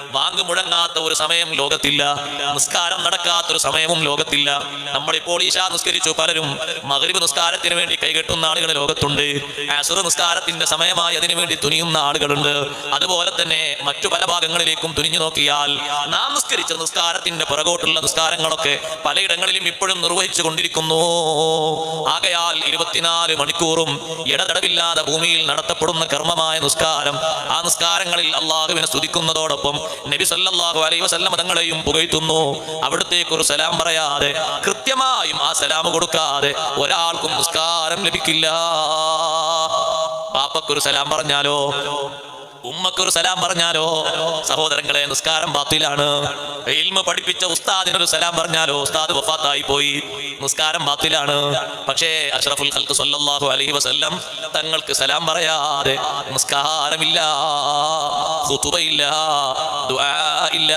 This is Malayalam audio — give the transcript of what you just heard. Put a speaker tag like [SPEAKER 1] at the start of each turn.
[SPEAKER 1] വാങ്ങ് മുഴങ്ങാത്ത ഒരു സമയം ലോകത്തില്ല. നിസ്കാരം നടക്കാത്ത ഒരു സമയവും ലോകത്തില്ല. നമ്മളിപ്പോൾ ഈശാ നിസ്കരിച്ചു. പലരും മകരിബ് നിസ്കാരത്തിന് വേണ്ടി കൈകെട്ടുന്ന ആളുകൾ ലോകത്തുണ്ട്. നിസ്കാരത്തിന്റെ സമയമായി അതിനു വേണ്ടി തുനിയുന്ന ആളുകളുണ്ട്. അതുപോലെ തന്നെ മറ്റു പല ഭാഗങ്ങളിലേക്കും തുനിഞ്ഞു നോക്കിയാൽ നാം നിസ്കരിച്ച നിസ്കാരത്തിന്റെ പുറകോട്ടുള്ള നിസ്കാരങ്ങളൊക്കെ പലയിടങ്ങളിലും ഇപ്പോഴും നിർവഹിച്ചു കൊണ്ടിരിക്കുന്നു. ആകയാൽ ഇരുപത്തിനാല് മണിക്കൂറും ഇടതടവില്ലാതെ ഭൂമിയിൽ നടത്തപ്പെടുന്ന കർമ്മമായ നിസ്കാരം ആ നിസ്കാരങ്ങളിൽ അള്ളാഹുവിനെ സ്തുതിക്കുന്നതോടൊപ്പം നബി സല്ലല്ലാഹു അലൈഹി വസല്ലം തങ്ങളെയും പുകഴ്ത്തുന്നു. അവിടത്തേക്ക് ഒരു സലാം പറയാതെ കൃത്യമായും ആ സലാം കൊടുക്കാതെ ഒരാൾക്കും നിസ്കാരം ലഭിക്കില്ല. പാപ്പക്കൊരു സലാം പറഞ്ഞാലോ? ഉമ്മക്കൊരു സലാം പറഞ്ഞാലോ? സഹോദരങ്ങളെ നിസ്കാരം ബാത്തിലാണ്. ഇൽമ പഠിപ്പിച്ച ഉസ്താദിനൊരു സലാം പറഞ്ഞാലോ? ഉസ്താദ് വഫാത്തായി പോയി. നിസ്കാരം ബാത്തിലാണ്. പക്ഷേ അഷ്റഫുൽ ഖൽക്ക് സല്ലല്ലാഹു അലൈഹി വസല്ലം തങ്ങൾക്ക് സലാം പറയാതെ നിസ്കാരമില്ല ഖുതുബയില്ല ദുആ ഇല്ല.